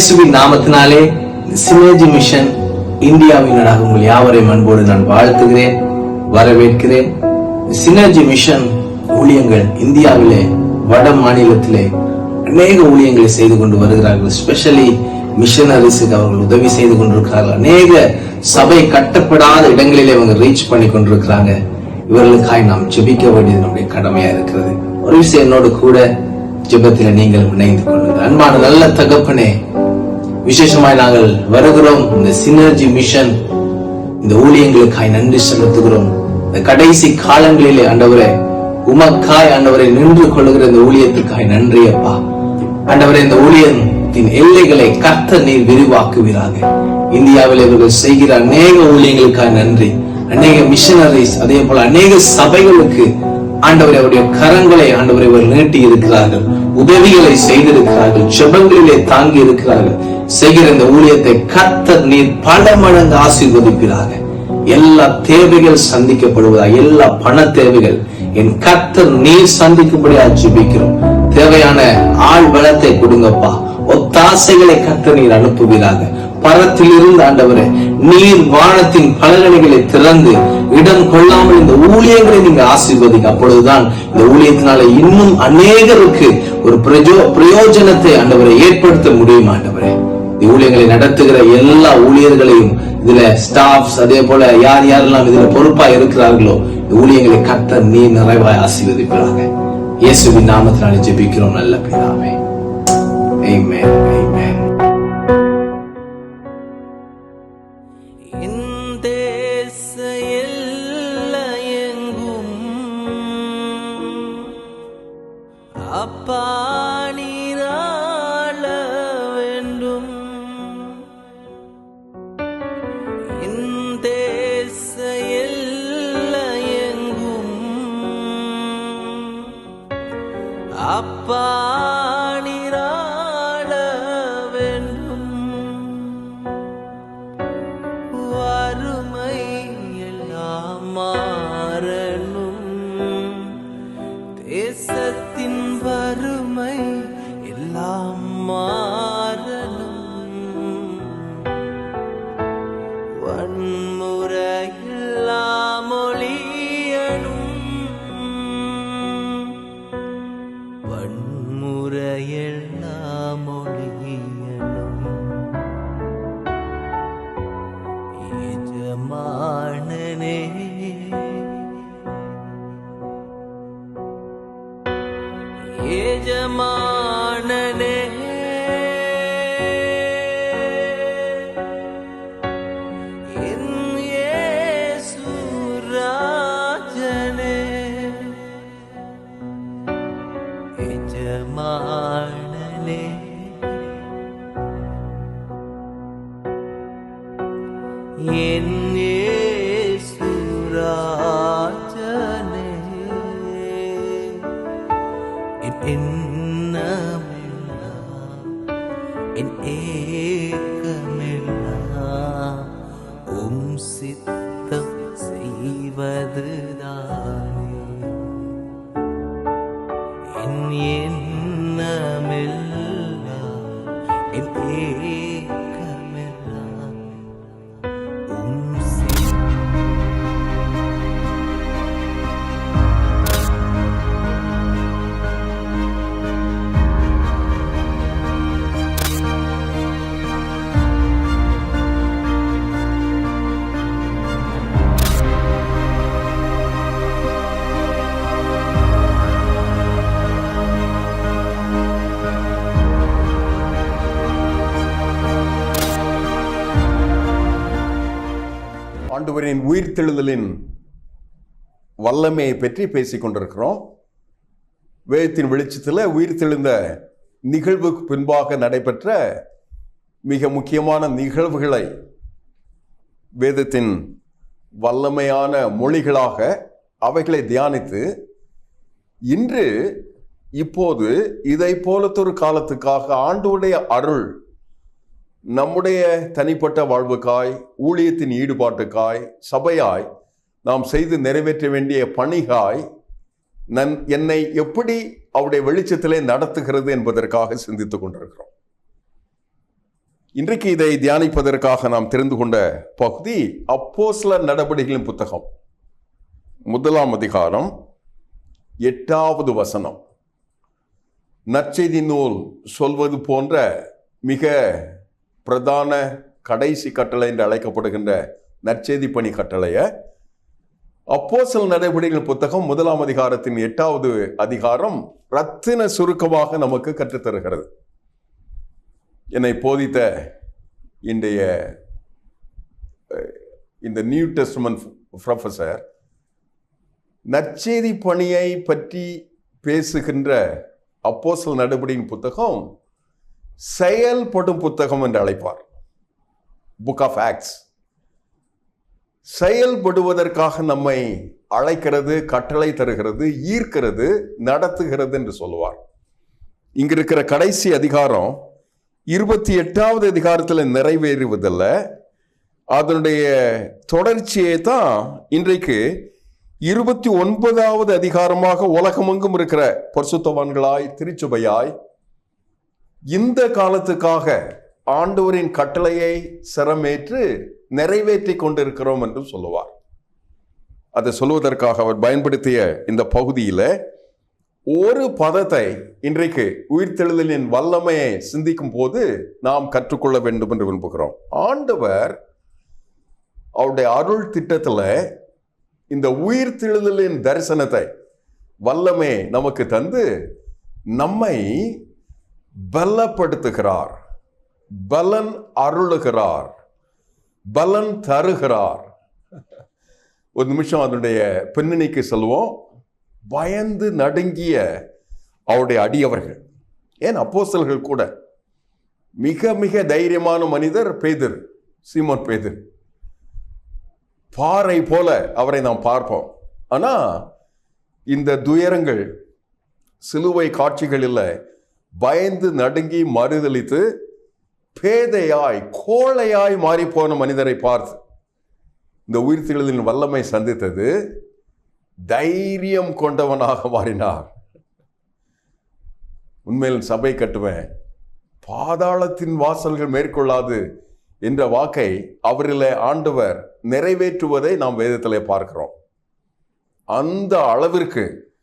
இயேசுவின் நாமத்தினாலே சினேஜி மிஷன் இந்தியாவினராக உங்கள் யாவரையும் அன்போடு நான் வாழ்த்துகிறேன் வரவேற்கிறேன். சினர்ஜி மிஷன் ஊழியங்கள் இந்தியாவிலே வட மாநிலத்திலே அநேக ஊழியங்களை செய்து கொண்டு வருகிறார்கள். ஸ்பெஷலி மிஷனரிஸுக்கு அவர்கள் உதவி செய்து கொண்டிருக்கிறார்கள். அநேக சபை கட்டப்படாத இடங்களிலே அவங்க ரீச் பண்ணி கொண்டிருக்கிறாங்க. இவர்களுக்காய் நாம் ஜெபிக்க வேண்டியது நம்முடைய கடமையா இருக்கிறது. ஒரு விஷயம் என்னோடு கூட ஜெபத்தில் நீங்கள் இணைந்து கொள்ளுங்கள். அன்பான நல்ல தகப்பனே விசேஷமாய் நாங்கள் வருகிறோம். இந்த சினர்ஜி மிஷன் இந்த ஊழியங்களுக்காய் நன்றி செலுத்துகிறோம். இந்த கடைசி காலங்களிலே ஆண்டவரே உமக்காய் ஆண்டவரை நின்று கொள்ளுகிற இந்த ஊழியத்துக்காய் நன்றி அப்பா. ஆண்டவரே இந்த ஊழியத்தின் எல்லைகளை கர்த்த நீர் விரிவாக்குவீராக. இந்தியாவில் இவர்கள் செய்கிற அநேக ஊழியங்களுக்காய் நன்றி. அநேக மிஷனரிஸ் அதே போல அநேக சபைகளுக்கு ஆண்டவரை அவருடைய கரங்களை ஆண்டவரை அவர் நீட்டி இருக்கிறார்கள் உதவிகளை செய்திருக்கிறார்கள். செபங்களிலே தாங்கி இருக்கிறார்கள் செய்கிற இந்த ஊழியத்தை கத்தர் நீர் பல மடங்கு ஆசீர்வதிப்பீராக எல்லா தேவைகள் சந்திக்கப்படுவதா? எல்லா பண தேவைகள் என் கத்தர் நீர் சந்திக்கும்படியா ஜிபிக்கிறோம். தேவையான ஆள் பலத்தை கொடுங்கப்பா. ஒத்தாசைகளை கத்த நீர் அனுப்புவீராக. பரத்தில் இருந்து ஆண்டவரே நீர் வானத்தின் பலகணிகளை திறந்து இடம் கொள்ளாமல் இந்த ஊழியங்களை நீங்க ஆசீர்வதிங்க. அப்பொழுதுதான் இந்த ஊழியத்தினால இன்னும் அநேகருக்கு ஒரு பிரஜோ பிரயோஜனத்தை ஆண்டவரை ஏற்படுத்த முடியும் ஆண்டவரே. ஊழியங்களை நடத்துகிற எல்லா ஊழியர்களையும் இதுல ஸ்டாஃப்ஸ் அதே போல யார் யாரெல்லாம் இதுல பொறுப்பா இருக்கிறார்களோ ஊழியங்களை கத்த நீ நிறைவாய் ஆசீர்வதிப்பாங்க இயேசுவின் நாமத்தினாலே ஜெபிக்கிறோம் நல்ல பிதாவே Amen. ஆண்டவரின் உயிர்த்தெழுதலின் வல்லமையை பற்றி பேசிக் கொண்டிருக்கிறோம் வேதத்தின் வெளிச்சத்தில் உயிர்த்தெழுந்த நிகழ்வுக்கு பின்பாக நடைபெற்ற மிக முக்கியமான நிகழ்வுகளை வேதத்தின் வல்லமையான மொழிகளாக அவைகளை தியானித்து இன்று இப்போது இதை போலத்தொரு காலத்துக்காக ஆண்டுடைய அருள் நம்முடைய தனிப்பட்ட வாழ்வுக்காய் ஊழியத்தின் ஈடுபாட்டுக்காய் சபையாய் நாம் செய்து நிறைவேற்ற வேண்டிய பணிகாய் நன் என்னை எப்படி அவருடைய வெளிச்சத்திலே நடத்துகிறது என்பதற்காக சிந்தித்துக் கொண்டிருக்கிறோம். இன்றைக்கு இதை தியானிப்பதற்காக நாம் தெரிந்து கொண்ட பகுதி அப்போஸ்லர் நடவடிக்கைகளின் புத்தகம். முதலாம் அதிகாரம் எட்டாவது வசனம். நற்செய்தி நூல் சொல்வது போன்ற மிக பிரதான கடைசி கட்டளை என்று அழைக்கப்படுகின்ற நற்செய்தி பணி கட்டளையை அப்போசல் நடவடிக்கைகள் புத்தகம் முதலாம் அதிகாரத்தின் எட்டாவது அதிகாரம் ரத்தின சுருக்கமாக நமக்கு கற்றுத்தருகிறது. என்னை போதித்த இன்றைய இந்த நியூ டெஸ்ட்மென்ட் ப்ரொஃபஸர் நற்செய்தி பணியை பற்றி பேசுகின்ற அப்போசல் நடவடிக்கையின் புத்தகம் செயல்படும் புத்தகம் என்று அழைப்பார். புக் ஆஃப் ஆக்ட்ஸ் செயல்படுவதற்காக நம்மை அழைக்கிறது கட்டளை தருகிறது ஈர்க்கிறது நடத்துகிறது என்று சொல்லுவார். இங்க இருக்கிற கடைசி அதிகாரம் இருபத்தி எட்டாவது அதிகாரத்தில் நிறைவேறுவதில்ல. அதனுடைய தொடர்ச்சியை தான் இன்றைக்கு இருபத்தி ஒன்பதாவது அதிகாரமாக உலகமெங்கும் இருக்கிற பரிசுத்தவான்களாய் திருச்சுபையாய் இந்த காலத்துக்காக ஆண்டவரின் கட்டளையை சிரமேற்று நிறைவேற்றி கொண்டிருக்கிறோம் என்று சொல்லுவார். அதை சொல்வதற்காக அவர் பயன்படுத்திய இந்த பகுதியில் ஒரு பதத்தை இன்றைக்கு உயிர்த்தெழுதலின் வல்லமையை சிந்திக்கும் போது நாம் கற்றுக்கொள்ள வேண்டும் என்று விரும்புகிறோம். ஆண்டவர் அவருடைய அருள் திட்டத்தில் இந்த உயிர்த்தெழுதலின் தரிசனத்தை வல்லமை நமக்கு தந்து நம்மை பலப்படுத்துகிறார். பலன் அருளுகிறார். பலன் தருகிறார். ஒரு நிமிஷம் அதனுடைய பின்னணிக்கு செல்வோம். பயந்து நடுங்கிய அவருடைய அடியவர்கள். ஏன்? அப்போசல்கள் கூட. மிக மிக தைரியமான மனிதர் பேதிர் சீமோன் பேதிர். பாறை போல அவரை நாம் பார்ப்போம். ஆனால் இந்த துயரங்கள் சிலுவை காட்சிகளில் பயந்து நடுங்கி மறுதளித்து பேதையாய் கோழையாய் மாறிப்போன மனிதரை பார்த்து இந்த உயிர்த்தெழுதலின் வல்லமை சந்தித்தது தைரியம் கொண்டவனாக மாறினார். உண்மையில் சபை கட்டுவேன் பாதாளத்தின் வாசல்கள் மேற்கொள்ளாது என்ற வாக்கை அவரில் ஆண்டவர் நிறைவேற்றுவதை நாம் வேதத்தில் பார்க்கிறோம். அந்த அளவிற்கு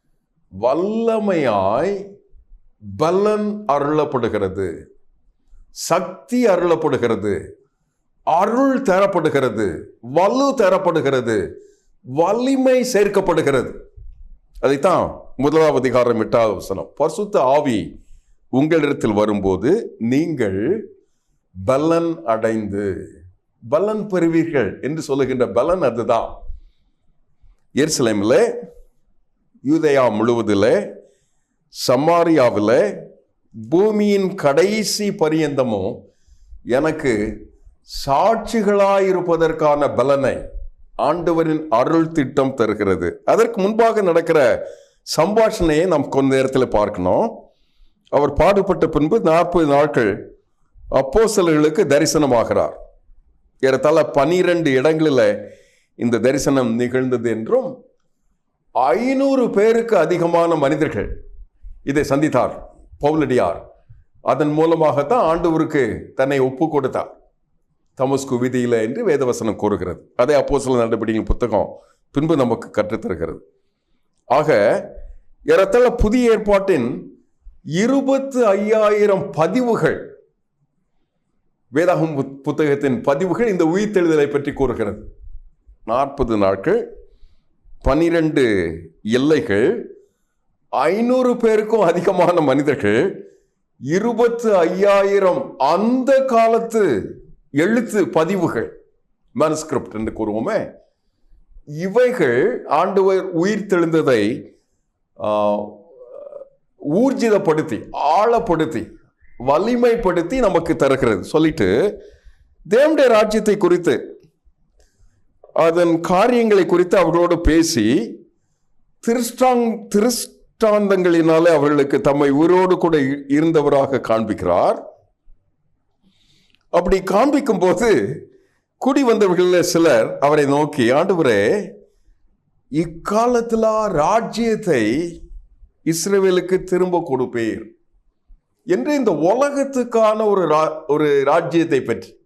வல்லமையாய் பலன் அருளப்படுகிறது. சக்தி அருளப்படுகிறது. அருள் தரப்படுகிறது. வலு தரப்படுகிறது. வலிமை சேர்க்கப்படுகிறது. அதைத்தான் முதலாவது அதிகாரம் எட்டாவது வசனம். பரிசுத்த ஆவி உங்களிடத்தில் வரும்போது நீங்கள் பலன் அடைந்து பலன் பெறுவீர்கள் என்று சொல்லுகின்ற பலன் அதுதான். எருசலேமில் யூதயா முழுவதில் சமாரியாவில் பூமியின் கடைசி பரியந்தமும் எனக்கு சாட்சிகளாயிருப்பதற்கான பலனை ஆண்டவரின் அருள் திட்டம் தருகிறது. அதற்கு முன்பாக நடக்கிற சம்பாஷணையை நாம் கொஞ்ச நேரத்தில் பார்க்கணும். அவர் பாடுபட்ட பின்பு நாற்பது நாட்கள் அப்போஸ்தலர்களுக்கு தரிசனமாகிறார். ஏறத்தாழ பனிரெண்டு இடங்களில் இந்த தரிசனம் நிகழ்ந்தது என்றும் ஐநூறு பேருக்கு அதிகமான மனிதர்கள் இதை சந்தித்தார் பவுலடியார். அதன் மூலமாகத்தான் ஆண்டவருக்கு தன்னை ஒப்பு கொடுத்தார் தமஸ்கு விதியில என்று வேதவசனம் கூறுகிறது. அதே அப்போ சில நடவடிக்கைகள் புத்தகம் பின்பு நமக்கு கற்றுத்தருகிறது. ஆக ஏறத்தாழ புதிய ஏற்பாட்டின் இருபத்து ஐயாயிரம் பதிவுகள் வேதாகம் புத்- புத்தகத்தின் பதிவுகள் இந்த உயிர்த்தெழுதலை பற்றி கூறுகிறது. நாற்பது நாட்கள் பனிரெண்டு எல்லைகள் ஐநூறு பேருக்கும் அதிகமான மனிதர்கள் இருபத்து ஐயாயிரம் அந்த காலத்து எழுத்து பதிவுகள் மனுஸ்கிரிப்ட் என்று கூறுவோமே. இவைகள் ஆண்டவர் உயிர் தெழுந்ததை ஊர்ஜிதப்படுத்தி ஆழப்படுத்தி வலிமைப்படுத்தி நமக்கு தருகிறது. சொல்லிட்டு தேவனுடைய ராஜ்யத்தை குறித்து அதன் காரியங்களை குறித்து அவர்களோடு பேசி திருஷ்டாங் திருஷ்டாந்தங்களினாலே அவர்களுக்கு தம்மை உயிரோடு கூட இருந்தவராக காண்பிக்கிறார். அப்படி காண்பிக்கும் போது குடி வந்தவர்களில் சிலர் அவரை நோக்கி ஆண்டவரே இக்காலத்தில் ராஜ்யத்தை இஸ்ரேவேலுக்கு திரும்ப கொடுப்பீர். என்று இந்த உலகத்துக்கான ஒரு ரா- ஒரு ராஜ்யத்தை பற்றி.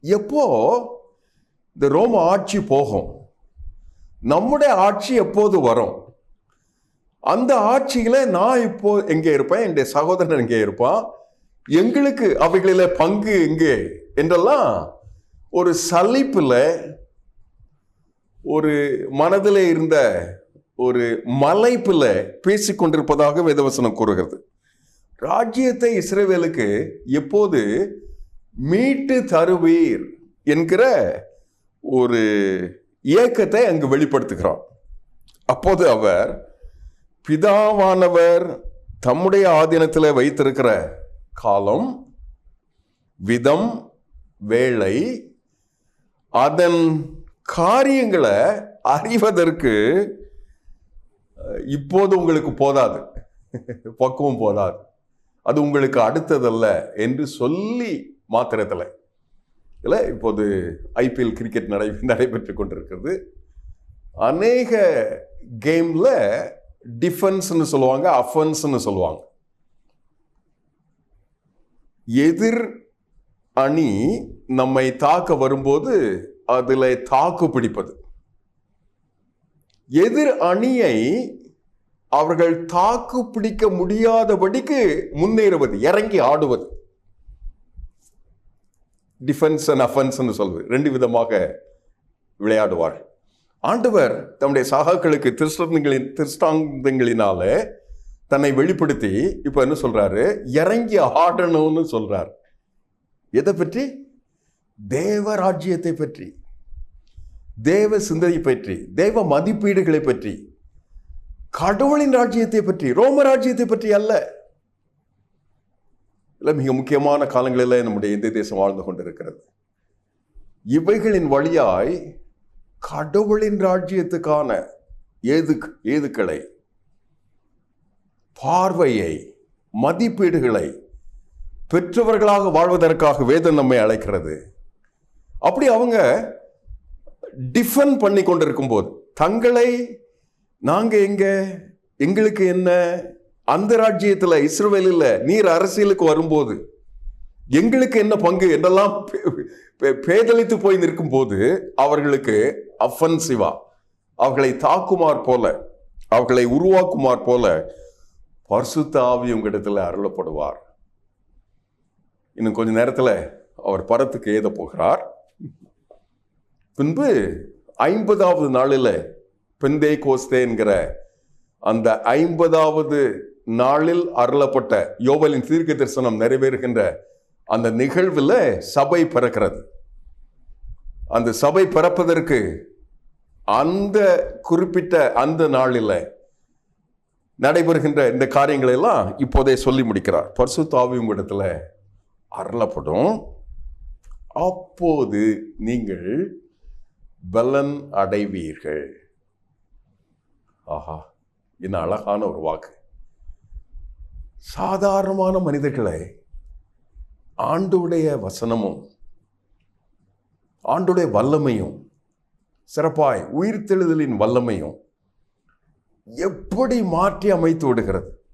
எப்போ? இந்த ரோம ஆட்சி போகும். நம்முடைய ஆட்சி எப்போது வரும்? அந்த ஆட்சியில் நான் இப்போ எங்கே இருப்பேன்? என்னுடைய சகோதரன் எங்கே இருப்பான்? எங்களுக்கு அவைகளில் பங்கு எங்கே? என்றெல்லாம் ஒரு சலிப்பில் ஒரு மனதில் இருந்த ஒரு மலைப்பில் பேசிக்கொண்டிருப்பதாக வேதவசனம் கூறுகிறது. ராஜ்யத்தை இஸ்ரேவேலுக்கு எப்போது மீட்டு தருவீர் என்கிற ஒரு இயக்கத்தை அங்கு வெளிப்படுத்துகிறார். அப்போது அவர் பிதாவானவர் தம்முடைய ஆதீனத்தில் வைத்திருக்கிற காலம் விதம் வேளை அதன் காரியங்களை அறிவதற்கு இப்போது உங்களுக்கு போதாது. பக்குவம் போதாது. அது உங்களுக்கு அடுத்ததல்ல என்று சொல்லி மாத்திரத்தில் இல்லை இப்போது ஐபிஎல் கிரிக்கெட் நடை நடைபெற்று கொண்டிருக்கிறது. அநேக கேமில் டிஃபென்ஸ்னு சொல்லுவாங்க அஃபென்ஸ்னு சொல்லுவாங்க. எதிர் அணி நம்மை தாக்க வரும்போது அதில் தாக்கு பிடிப்பது. எதிர் அணியை அவர்கள் தாக்கு பிடிக்க முடியாதபடிக்கு முன்னேறுவது இறங்கி ஆடுவது. டிஃபென்ஸ் அண்ட் அஃபென்ஸ்னு சொல்வது ரெண்டு விதமாக விளையாடுவார்கள். ஆண்டவர் தம்முடைய சகாக்களுக்கு திருஷ்டங்களின் திருஷ்டாந்தங்களினால தன்னை வெளிப்படுத்தி இப்போ என்ன சொல்கிறாரு இறங்கி ஆடணும்னு சொல்கிறார் எதை பற்றி? தேவராஜ்யத்தை பற்றி தேவ சிந்தனை பற்றி தேவ மதிப்பீடுகளை பற்றி கடவுளின் ராஜ்யத்தை பற்றி ரோம ராஜ்யத்தை பற்றி அல்ல. இல்லை மிக முக்கியமான காலங்களில் நம்முடைய இந்திய தேசம் வாழ்ந்து கொண்டிருக்கிறது. இவைகளின் வழியாய் கடவுளின் ராஜ்யத்துக்கான ஏது ஏதுக்களை பார்வையை மதிப்பீடுகளை பெற்றவர்களாக வாழ்வதற்காக வேதம் நம்மை அழைக்கிறது. அப்படி அவங்க டிஃபன் பண்ணி கொண்டிருக்கும் போது தங்களை நாங்கள் எங்கே எங்களுக்கு என்ன அந்த ராஜ்யத்தில் இஸ்ரோவேலில் நீர் அரசியலுக்கு வரும்போது எங்களுக்கு என்ன பங்கு என்றெல்லாம் பே- பேதலித்து போய் நிற்கும் போது அவர்களுக்கு அஃபன்சிவா அவர்களை தாக்குமார் போல அவர்களை உருவாக்குமார் போல பரிசுத்த ஆவி உங்களிடத்தில் அருளப்படுவார். இன்னும் கொஞ்ச நேரத்தில் அவர் பரத்துக்கு ஏத போகிறார். பின்பு ஐம்பதாவது நாளில் பெந்தே கோஸ்தே என்கிற அந்த ஐம்பதாவது நாளில் அருளப்பட்ட யோவலின் தீர்க்க தரிசனம் நிறைவேறுகின்ற அந்த நிகழ்வில் சபை பிறக்கிறது. அந்த சபை பிறப்பதற்கு அந்த குறிப்பிட்ட அந்த நாளில் நடைபெறுகின்ற இந்த காரியங்களை எல்லாம் இப்போதே சொல்லி முடிக்கிறார். பர்சு தாவியும் இடத்துல அருளப்படும். அப்போது நீங்கள் பலன் அடைவீர்கள். ஆஹா என்ன அழகான ஒரு வாக்கு. சாதாரணமான மனிதர்களை ஆண்டுடைய வசனமும் ஆண்டுடைய வல்லமையும் சிறப்பாய் உயிர்த்தெழுதலின் வல்லமையும் எப்படி மாற்றி அமைத்து விடுகிறது?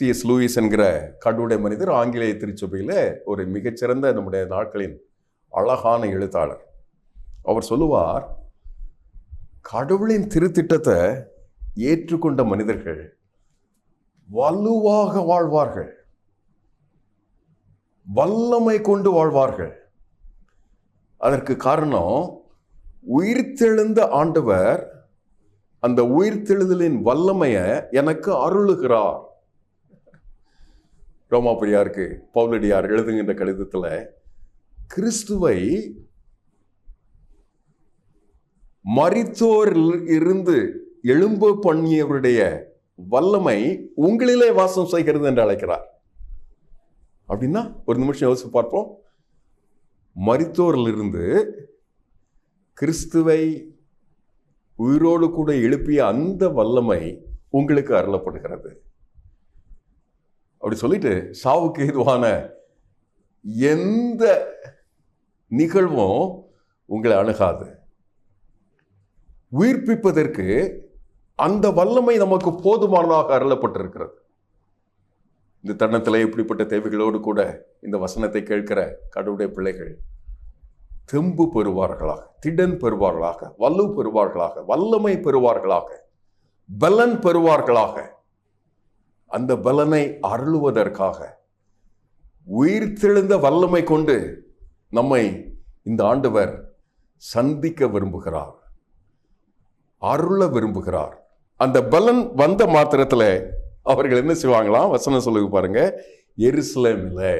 சிஎஸ் லூயிஸ் என்கிற கடவுடைய மனிதர் ஆங்கிலேய திருச்சபையில் ஒரு மிகச்சிறந்த நம்முடைய நாட்களின் அழகான எழுத்தாளர். அவர் சொல்லுவார் கடவுளின் திருத்திட்டத்தை ஏற்றுக்கொண்ட மனிதர்கள் வலுவாக வாழ்வார்கள். வல்லமை கொண்டு வாழ்வார்கள். அதற்கு காரணம் உயிர்த்தெழுந்த ஆண்டவர் அந்த உயிர்த்தெழுதலின் வல்லமையை எனக்கு அருளுகிறார். ரோமாபுரியாருக்கு பவுலடியார் எழுதுகின்ற கடிதத்தில் கிறிஸ்துவை மறித்தோரில் இருந்து எழும்ப பண்ணியவருடைய வல்லமை உங்களிலே வாசம் செய்கிறது என்று அழைக்கிறார். அப்படின்னா ஒரு நிமிஷம் யோசிச்சு பார்ப்போம். மரித்தோரிலிருந்து கிறிஸ்துவை உயிரோடு கூட எழுப்பிய அந்த வல்லமை உங்களுக்கு அருளப்படுகிறது. அப்படி சொல்லிட்டு சாவுக்கு ஏதுவான எந்த நிகழ்வும் உங்களை அணுகாது. உயிர்ப்பிப்பதற்கு அந்த வல்லமை நமக்கு போதுமானதாக அருளப்பட்டிருக்கிறது. இந்த தருணத்தில் இப்படிப்பட்ட தேவைகளோடு கூட இந்த வசனத்தை கேட்கிற கடவுளுடைய பிள்ளைகள் தெம்பு பெறுவார்களாக திடன் பெறுவார்களாக வல்லு பெறுவார்களாக வல்லமை பெறுவார்களாக பலன் பெறுவார்களாக. அந்த பலனை அருளுவதற்காக உயிர் தெழுந்த வல்லமை கொண்டு நம்மை இந்த ஆண்டவர் சந்திக்க விரும்புகிறார் அருள விரும்புகிறார். அந்த பலன் வந்த மாத்திரத்தில் அவர்கள் என்ன செய்வாங்களாம்? வசனம் சொல்லுங்க பாருங்க. எருசலேமில்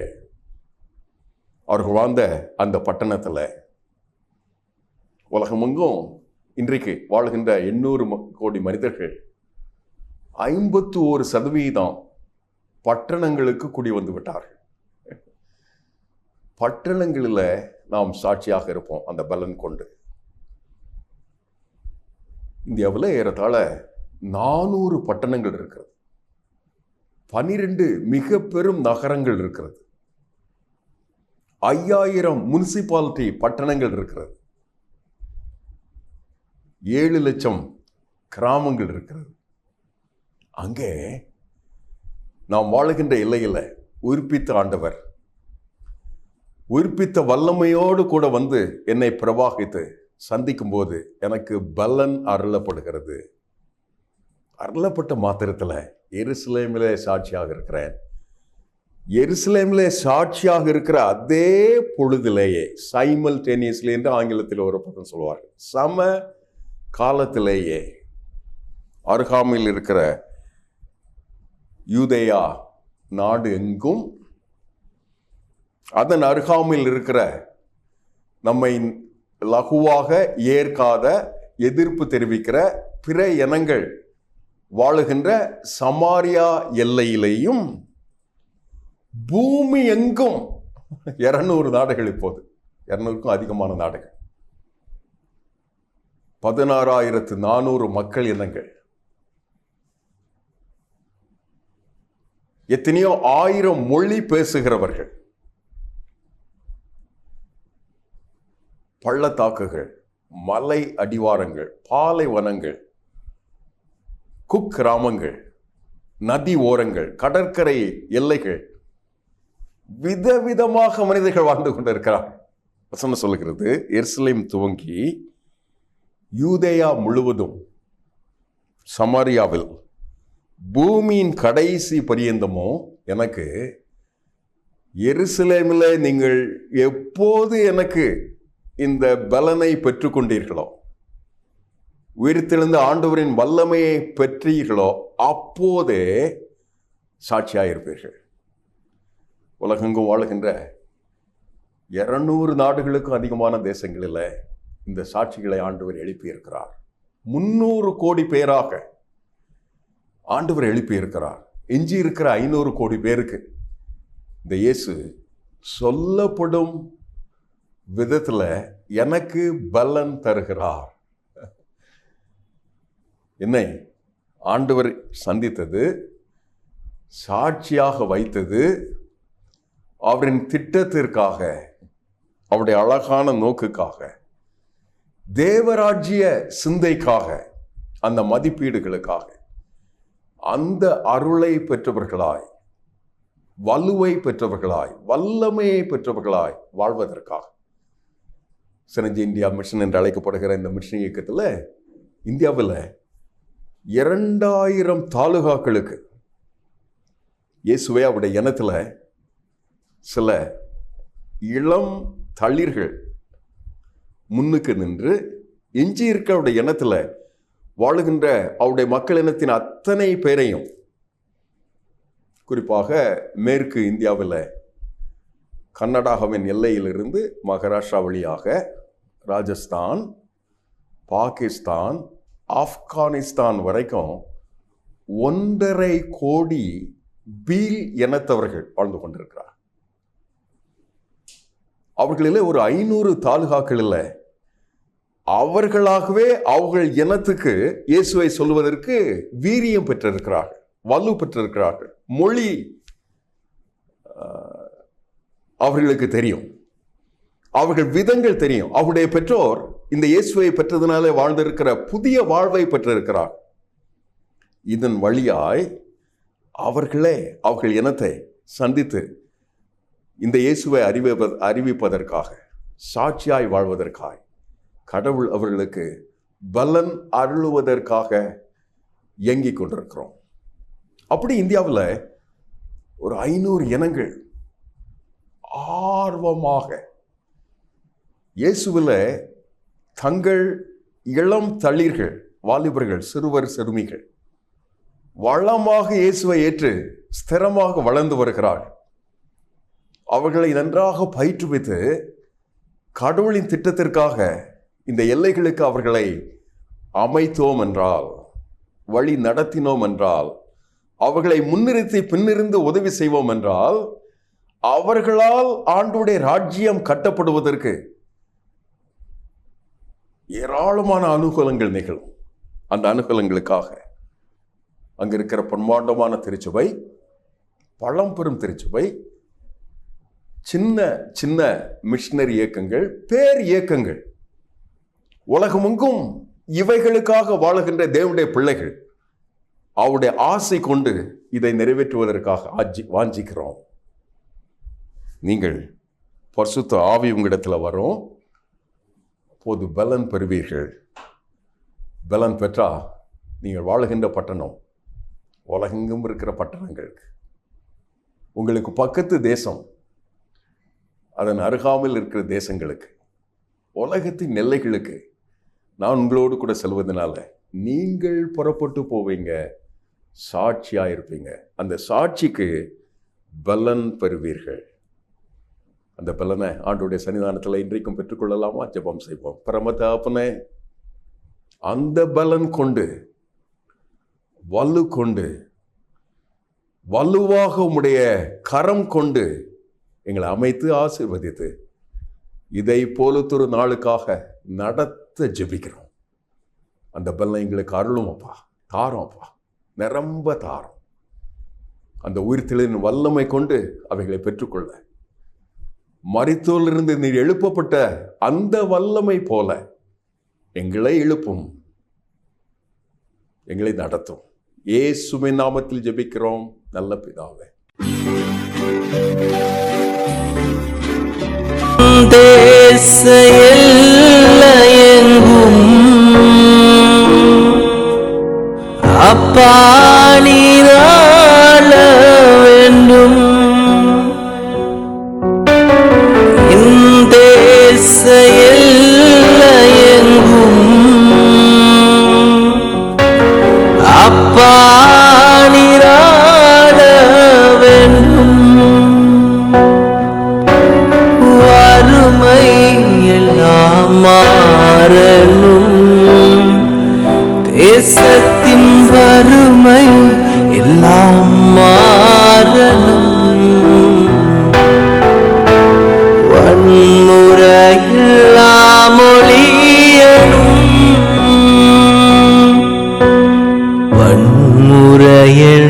அவர்கள் வாழ்ந்த அந்த பட்டணத்தில் உலகமெங்கும் இன்றைக்கு வாழ்கின்ற எண்ணூறு கோடி மனிதர்கள் ஐம்பத்து ஒரு சதவீதம் பட்டணங்களுக்கு குடி வந்து விட்டார்கள். பட்டணங்களில் நாம் சாட்சியாக இருப்போம் அந்த பலன் கொண்டு. இந்தியாவில் ஏறத்தாழ நானூறு பட்டணங்கள் இருக்கிறது. பனிரெண்டு மிக பெரும் நகரங்கள் இருக்கிறது. ஐயாயிரம் முனிசிபாலிட்டி பட்டணங்கள் இருக்கிறது. ஏழு லட்சம் கிராமங்கள் இருக்கிறது. அங்கே நாம் வாழுகின்ற எல்லையில் உயிர்ப்பித்த ஆண்டவர் உயிர்ப்பித்த வல்லமையோடு கூட வந்து என்னை பிரவாகித்து சந்திக்கும் போது எனக்கு பலன் அருளப்படுகிறது. அருளப்பட்ட மாத்திரத்தில் எருசலேமிலே சாட்சியாக இருக்கிறேன். எருசலேமிலே சாட்சியாக இருக்கிற அதே பொழுதிலேயே சைமல்டேனியஸ்லி என்று ஆங்கிலத்தில் ஒரு பக்கம் சொல்வார்கள். சம காலத்திலேயே அருகாமையில் இருக்கிற யூதேயா நாடு எங்கும் அதன் அருகாமையில் இருக்கிற நம்மை லகுவாக ஏற்காத எதிர்ப்பு தெரிவிக்கிற பிற இனங்கள் வாழுகின்ற சமாரியா எல்லையிலேயும் பூமி எங்கும் இரநூறு நாடுகள் இப்போது. இரநூறுக்கும் அதிகமான நாடுகள். பதினாறாயிரத்து நானூறு மக்கள் இனங்கள். எத்தனையோ ஆயிரம் மொழி பேசுகிறவர்கள். பள்ளத்தாக்குகள் மலை அடிவாரங்கள் பாலைவனங்கள் குக்கிராமங்கள் நதி ஓரங்கள் கடற்கரை எல்லைகள் விதவிதமாக மனிதர்கள் வாழ்ந்து கொண்டிருக்கிறார். வசனம் சொல்லுகிறது எருசலேம் துவங்கி யூதேயா முழுவதும் சமாரியாவில் பூமியின் கடைசி பரியந்தமும் எனக்கு எருசலேமில் நீங்கள் எப்போது எனக்கு இந்த பலனை பெற்றுக்கொண்டீர்களோ உயிர்த்தெழுந்த ஆண்டவரின் வல்லமையை பெற்றீர்களோ அப்போதே சாட்சியாயிருப்பீர்கள். உலகெங்கும் வாழுகின்ற இரநூறு நாடுகளுக்கும் அதிகமான தேசங்களில் இந்த சாட்சிகளை ஆண்டவர் எழுப்பியிருக்கிறார். முன்னூறு கோடி பேராக ஆண்டவர் எழுப்பியிருக்கிறார். எஞ்சி இருக்கிற ஐநூறு கோடி பேருக்கு இந்த இயேசு சொல்லப்படும் விதத்தில் எனக்கு பலன் தருகிறார். என்னை ஆண்டவர் சந்தித்தது சாட்சியாக வைத்தது அவரின் திட்டத்திற்காக அவருடைய அழகான நோக்குக்காக தேவராஜ்ய சிந்தைக்காக அந்த மதிப்பீடுகளுக்காக அந்த அருளை பெற்றவர்களாய் வலுவை பெற்றவர்களாய் வல்லமையை பெற்றவர்களாய் வாழ்வதற்காக. சினஞ்சி இந்தியா மிஷன் என்று அழைக்கப்படுகிற இந்த மிஷன் இயக்கத்தில் இந்தியாவில் இரண்டாயிரம் தாலுகாக்களுக்கு இயேசுவே அவருடைய இனத்தில் சில இளம் தளிர்கள் முன்னுக்கு நின்று எஞ்சி இருக்க அவருடைய இனத்தில் வாழுகின்ற அவருடைய மக்கள் இனத்தின் அத்தனை பேரையும் குறிப்பாக மேற்கு இந்தியாவில் கர்நாடகாவின் எல்லையிலிருந்து மகாராஷ்டிரா வழியாக ராஜஸ்தான் பாகிஸ்தான் ஆப்கானிஸ்தான் வரைக்கும் ஒன்றரை கோடி பீல் இனத்தவர்கள் வாழ்ந்து கொண்டிருக்கிறார். அவர்களில் ஒரு ஐநூறு தாலுகாக்களில் அவர்களாகவே அவர்கள் இனத்துக்கு இயேசுவை சொல்வதற்கு வீரியம் பெற்றிருக்கிறார்கள் வலு பெற்றிருக்கிறார்கள் மொழி அவர்களுக்கு தெரியும். அவர்கள் விதங்கள் தெரியும். அவருடைய பெற்றோர் இந்த இயேசுவை பெற்றதுனாலே வாழ்ந்திருக்கிற புதிய வாழ்வை பெற்றிருக்கிறார். இதன் வழியாய் அவர்களே அவர்கள் இனத்தை சந்தித்து இந்த இயேசுவை அறிவிப்ப அறிவிப்பதற்காக சாட்சியாய் வாழ்வதற்காய் கடவுள் அவர்களுக்கு பலன் அருளுவதற்காக இயங்கிக் கொண்டிருக்கிறோம். அப்படி இந்தியாவில் ஒரு ஐநூறு இனங்கள் ஆர்வமாக இயேசுவில் தங்கள் இளம் தளிர்கள் வாலிபர்கள் சிறுவர் சிறுமிகள் வளமாக இயேசுவை ஏற்று ஸ்திரமாக வளர்ந்து வருகிறார்கள் அவர்களை நன்றாக பயிற்றுவித்து கடவுளின் திட்டத்திற்காக இந்த எல்லைகளுக்கு அவர்களை அமைத்தோம் என்றால் வழி நடத்தினோம் என்றால் அவர்களை முன்னிறுத்தி பின்னிருந்து உதவி செய்வோம் என்றால் அவர்களால் ஆண்டுடைய ராஜ்யம் கட்டப்படுவதற்கு ஏராளமான அனுகூலங்கள் நிகழும். அந்த அனுகூலங்களுக்காக அங்கே இருக்கிற பிரம்மாண்டமான திருச்சபை பழம்பெரும் திருச்சபை சின்ன சின்ன மிஷினரி இயக்கங்கள் பேர் இயக்கங்கள். உலகமெங்கும் இவைகளுக்காக வாழுகின்ற தேவனுடைய பிள்ளைகள் அவருடைய ஆசை கொண்டு இதை நிறைவேற்றுவதற்காக ஆஜி வாஞ்சிக்கிறோம். நீங்கள் பரிசுத்த ஆவி உங்களிடத்தில் வரும். போது பலன் பெறுவீர்கள். பலன் பெற்றா நீங்கள் வாழுகின்ற பட்டணம் உலகெங்கும் இருக்கிற பட்டணங்களுக்கு. உங்களுக்கு பக்கத்து தேசம் அதன் அருகாமல் இருக்கிற தேசங்களுக்கு உலகத்தின் நெல்லைகளுக்கு நான் உங்களோடு கூட செல்வதனால நீங்கள் புறப்பட்டு போவீங்க சாட்சியாக இருப்பீங்க அந்த சாட்சிக்கு பலன் பெறுவீர்கள். அந்த பலனை ஆண்டுடைய சன்னிதானத்தில் இன்றைக்கும் பெற்றுக்கொள்ளலாமா? ஜபம் செய்வோம். பரமதாப்பனே அந்த பலன் கொண்டு வலு கொண்டு வலுவாக உம்முடைய கரம் கொண்டு எங்களை அமைத்து ஆசீர்வதித்து இதை போலத்தொரு நாளுக்காக நடத்த ஜெபிக்கிறோம். அந்த பலனை எங்களுக்கு அருளும் அப்பா தாரோம் அப்பா நிரம்ப தாரம். அந்த உயிர்த்தெளின் வல்லமை கொண்டு அவைகளை பெற்றுக்கொள்ள மரித்தோலிருந்து நீர் எழுப்பப்பட்ட அந்த வல்லமை போல எங்களை எழுப்பும் எங்களை நடத்தும். இயேசுவின் நாமத்தில் ஜெபிக்கிறோம். நல்ல பிதாவே. தேச எல்லையெங்கும் அப்பா தேசத்தின் வறுமை எல்லாம் மாறணும். வன்முறையெல்லாம் ஒழியணும். வன்முறையெல்லாம்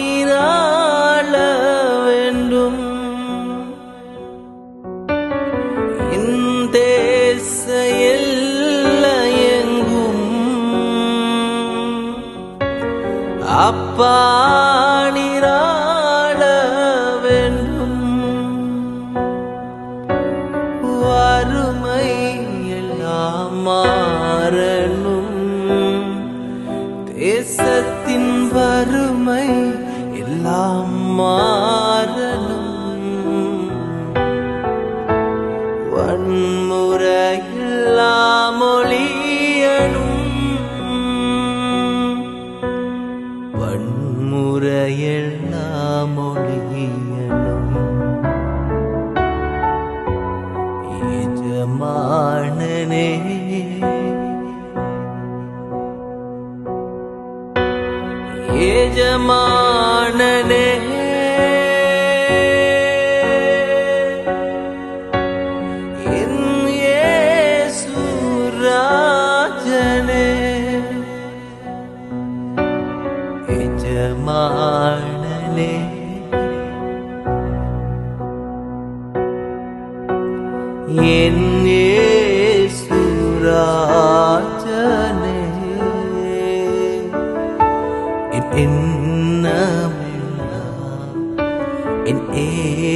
பாடிராள வேண்டும் இந்தேச எல்லையெங்கும் அப்பா வன்முறையெல்லாம்